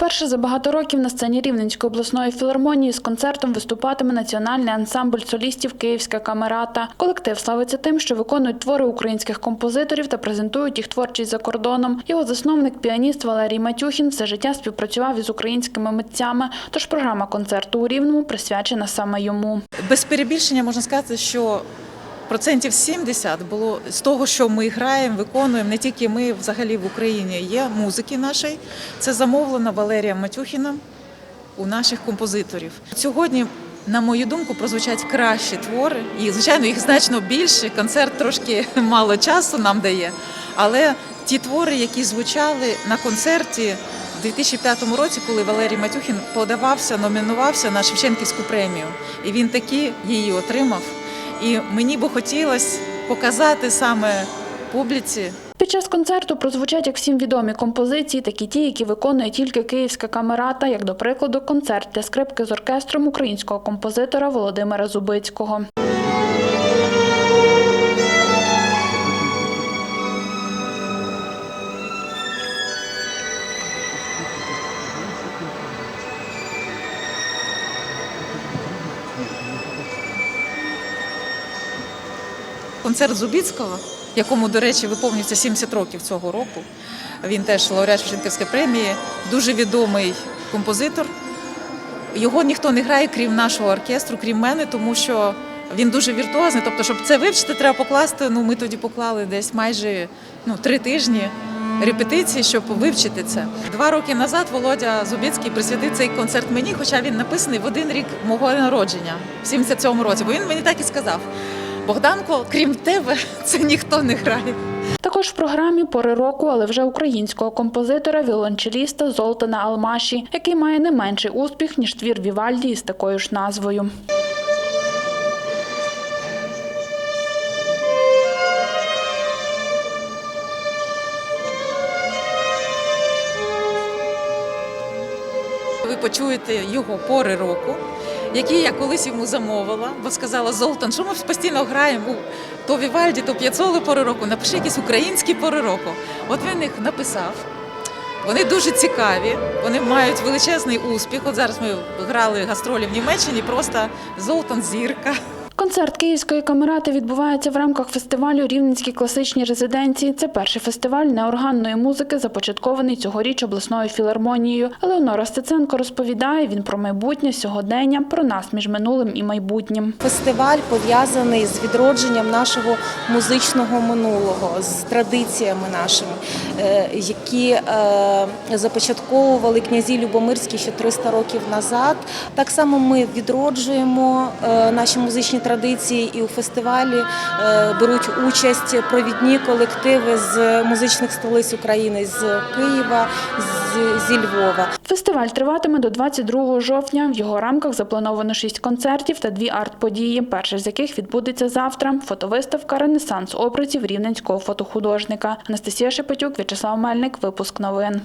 Вперше за багато років на сцені Рівненської обласної філармонії з концертом виступатиме національний ансамбль солістів Київська камерата. Колектив славиться тим, що виконують твори українських композиторів та презентують їх творчість за кордоном. Його засновник, піаніст Валерій Матюхін, все життя співпрацював із українськими митцями. Тож програма концерту у Рівному присвячена саме йому. Без перебільшення можна сказати, що процентів 70 було з того, що ми граємо, виконуємо, не тільки ми взагалі в Україні є музики нашої. Це замовлено Валерієм Матюхіном у наших композиторів. Сьогодні, на мою думку, прозвучать кращі твори, і звичайно їх значно більше. Концерт трошки мало часу нам дає, але ті твори, які звучали на концерті. У 2005 році, коли Валерій Матюхін подавався, номінувався на Шевченківську премію, і він таки її отримав. І мені би хотілося показати саме публіці Під час концерту прозвучать як всім відомі композиції, такі ті, які виконує тільки київська камерата, як до прикладу, концерт для скрипки з оркестром українського композитора Володимира Зубицького. Концерт Зубіцького, якому, до речі, виповнюється 70 років цього року. Він теж лауреат Шевченківської премії, дуже відомий композитор. Його ніхто не грає, крім нашого оркестру, крім мене, тому що він дуже віртуозний. Тобто, щоб це вивчити, треба покласти. Ну, ми тоді поклали десь майже ну, три тижні репетиції, щоб вивчити це. Два роки назад Володя Зубіцький присвятив цей концерт мені, хоча він написаний в один рік мого народження, в 77-му році. Бо він мені так і сказав: Богданко, крім тебе, це ніхто не грає. Також в програмі пори року, але вже українського композитора, віолончеліста Золтана Алмаші, який має не менший успіх ніж твір Вівальді із такою ж назвою. Ви почуєте його пори року, які я колись йому замовила, бо сказала Золтан, що ми постійно граємо то Вівальді, то П'яцоли пори року. Напиши якісь українські пори року. От він їх написав. Вони дуже цікаві, вони мають величезний успіх. От зараз ми грали гастролі в Німеччині, просто Золтан зірка. Концерт Київської камерати відбувається в рамках фестивалю Рівненські класичні резиденції. Це перший фестиваль неорганної музики, започаткований цьогоріч обласною філармонією. Елеонора Стеценко розповідає він про майбутнє сьогодення, про нас між минулим і майбутнім. Фестиваль пов'язаний з відродженням нашого музичного минулого, з традиціями нашими, е, які е, започатковували князі Любомирські ще 300 років назад. Так само ми відроджуємо е, наші музичні традиції, і у фестивалі е, беруть участь провідні колективи з музичних столиць України, з Києва, зі Львова. Фестиваль триватиме до 22 жовтня. В його рамках заплановано шість концертів та дві арт-події. Перша з яких відбудеться завтра. Фотовиставка Ренесанс образів рівненського фотохудожника. Анастасія Шепетюк, В'ячеслав Мельник. Випуск новин.